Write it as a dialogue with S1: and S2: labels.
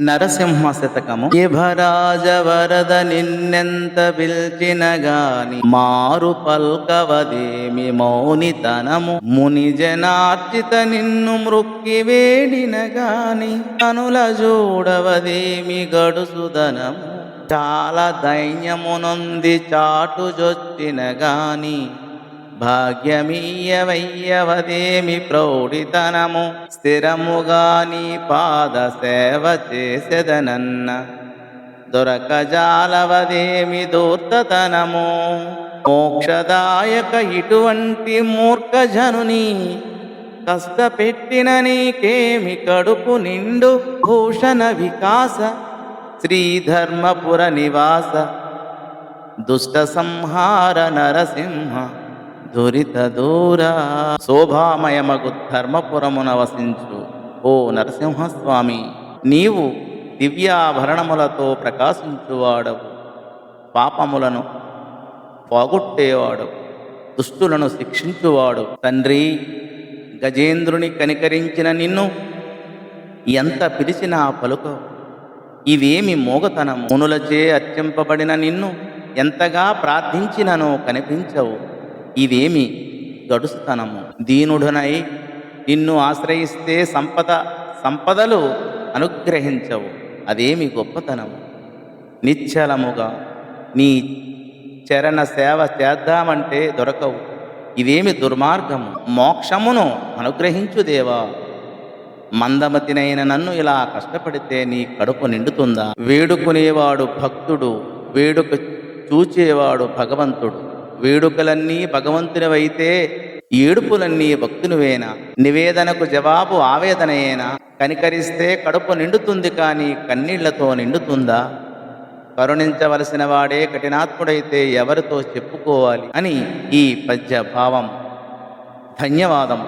S1: నరసింహ శతకము ఇభరాజ వరద నిన్నెంత పిల్చిన గాని మారు పల్కవదేమి మౌనితనము. ముని జనార్చిత నిన్ను మృక్కి వేడిన గాని కనుల చూడవదేమి గడుసుదనము. చాలా దైన్యమునొంది చాటుజొచ్చిన గాని భాగ్యమీయవయ్యవదేమి ప్రౌఢితనము. స్థిరముగా నీ పాద సేవ చేసెదనన్న. దొరకజాలవదేమి దూర్తతనము. మోక్షదాయక ఇటువంటి మూర్ఖజనుని కష్టపెట్టిన నీకేమి కడుపు నిండు భూషణ వికాస. శ్రీధర్మపుర నివాస. దుష్ట సంహార నరసింహ దురిత దూర శోభామయమగు ధర్మపురమున వసించు ఓ నరసింహస్వామి. నీవు దివ్యాభరణములతో ప్రకాశించువాడవు పాపములను పోగొట్టేవాడు దుష్టులను శిక్షించువాడు తండ్రి గజేంద్రుని కనికరించిన నిన్ను ఎంత పిలిచినా పలుకవు. ఇవేమి మోగతనం మునులచే అర్చింపబడిన నిన్ను ఎంతగా ప్రార్థించిననో కనిపించవు. ఇవేమి? గడుస్తనము. దీనుడునై నిన్ను ఆశ్రయిస్తే సంపద సంపదలు అనుగ్రహించవు. అదేమి గొప్పతనము? నిశ్చలముగా నీ చరణ సేవ చేద్దామంటే దొరకవు. ఇదేమి దుర్మార్గము? మోక్షమును అనుగ్రహించు దేవా. మందమతినైన నన్ను ఇలా కష్టపడితే నీ కడుపు నిండుతుందా? వేడుకునేవాడు భక్తుడు వేడుక చూచేవాడు భగవంతుడు. వేడుకలన్నీ భగవంతునివైతే ఏడుపులన్నీ భక్తునివేనా? నివేదనకు జవాబు ఆవేదనయేనా? కనికరిస్తే కడుపు నిండుతుంది కానీ కన్నీళ్ళతో నిండుతుందా? కరుణించవలసిన వాడే కఠినాత్ముడైతే ఎవరితో చెప్పుకోవాలి? అని ఈ పద్య భావం ధన్యవాదం